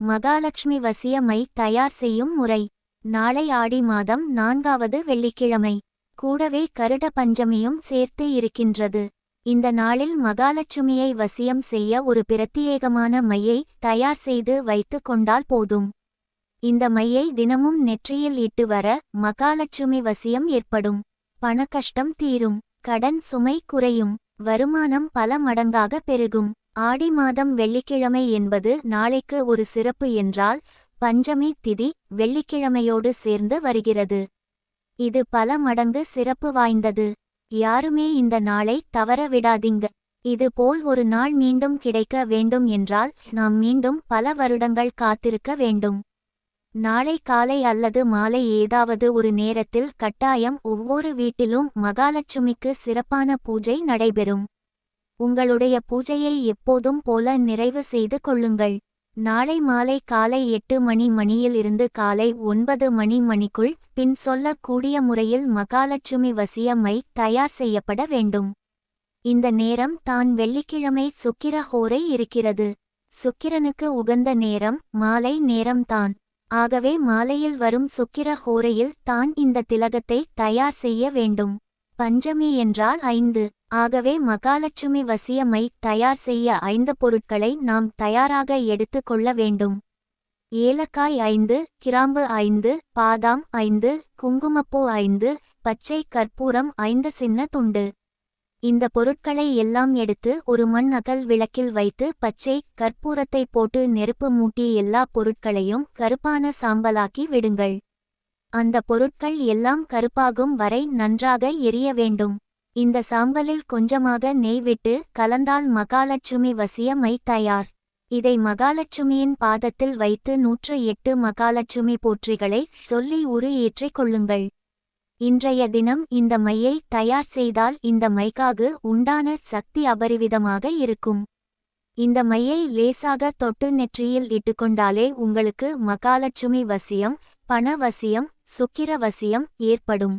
மகாலட்சுமி வசியமை தயார் செய்யும் முறை. நாளை ஆடி மாதம் நான்காவது வெள்ளிக்கிழமை. கூடவே கருட பஞ்சமியும் சேர்த்து இருக்கின்றது. இந்த நாளில் மகாலட்சுமியை வசியம் செய்ய ஒரு பிரத்யேகமான மையை தயார் செய்து வைத்து கொண்டால் போதும். இந்த மையை தினமும் நெற்றியில் இட்டு வர மகாலட்சுமி வசியம் ஏற்படும். பணக்கஷ்டம் தீரும். கடன் சுமை குறையும். வருமானம் பல மடங்காக பெருகும். ஆடி மாதம் வெள்ளிக்கிழமை என்பது நாளைக்கு ஒரு சிறப்பு என்றால் பஞ்சமி திதி வெள்ளிக்கிழமையோடு சேர்ந்து வருகிறது. இது பல மடங்கு சிறப்பு வாய்ந்தது. யாருமே இந்த நாளை தவற விடாதீங்க. இது போல் ஒரு நாள் மீண்டும் கிடைக்க வேண்டும் என்றால் நாம் மீண்டும் பல வருடங்கள் காத்திருக்க வேண்டும். நாளை காலை அல்லது மாலை ஏதாவது ஒரு நேரத்தில் கட்டாயம் ஒவ்வொரு வீட்டிலும் மகாலட்சுமிக்கு சிறப்பான பூஜை நடைபெறும். உங்களுடைய பூஜையை எப்போதும் போல நிறைவு செய்து கொள்ளுங்கள். நாளை மாலை காலை எட்டு மணி மணியில் இருந்து காலை ஒன்பது மணி மணிக்குள் பின் சொல்லக்கூடிய முறையில் மகாலட்சுமி வசியமை தயார் செய்யப்பட வேண்டும். இந்த நேரம் தான் வெள்ளிக்கிழமை சுக்கிர ஹோரை இருக்கிறது. சுக்கிரனுக்கு உகந்த நேரம் மாலை நேரம்தான். ஆகவே மாலையில் வரும் சுக்கிர ஹோரையில் தான் இந்த திலகத்தை தயார் செய்ய வேண்டும். பஞ்சமி என்றால் ஐந்து. ஆகவே மகாலட்சுமி வசியமை தயார் செய்ய ஐந்து பொருட்களை நாம் தயாராக எடுத்து கொள்ள வேண்டும். ஏலக்காய் ஐந்து கிராம்பு ஐந்து பாதாம் ஐந்து குங்குமப்பூ ஐந்து பச்சை கற்பூரம் ஐந்து சின்ன துண்டு. இந்த பொருட்களை எல்லாம் எடுத்து ஒரு மண் அகல் விளக்கில் வைத்து பச்சை கற்பூரத்தை போட்டு நெருப்பு மூட்டி எல்லா பொருட்களையும் கருப்பான சாம்பலாக்கி விடுங்கள். அந்த பொருட்கள் எல்லாம் கருப்பாகும் வரை நன்றாக எரிய வேண்டும். இந்த சாம்பலில் கொஞ்சமாக நெய் விட்டு கலந்தால் மகாலட்சுமி வசிய மை தயார். இதை மகாலட்சுமியின் பாதத்தில் வைத்து நூற்று எட்டு மகாலட்சுமி போற்றிகளை சொல்லி உரு ஏற்றிக் கொள்ளுங்கள். இன்றைய தினம் இந்த மையை தயார் செய்தால் இந்த மைக்காகு உண்டான சக்தி அபரிவிதமாக இருக்கும். இந்த மையை லேசாக தொட்டு நெற்றியில் இட்டுக்கொண்டாலே உங்களுக்கு மகாலட்சுமி வசியம் பண வசியம் சுக்கிர வசியம் ஏற்படும்.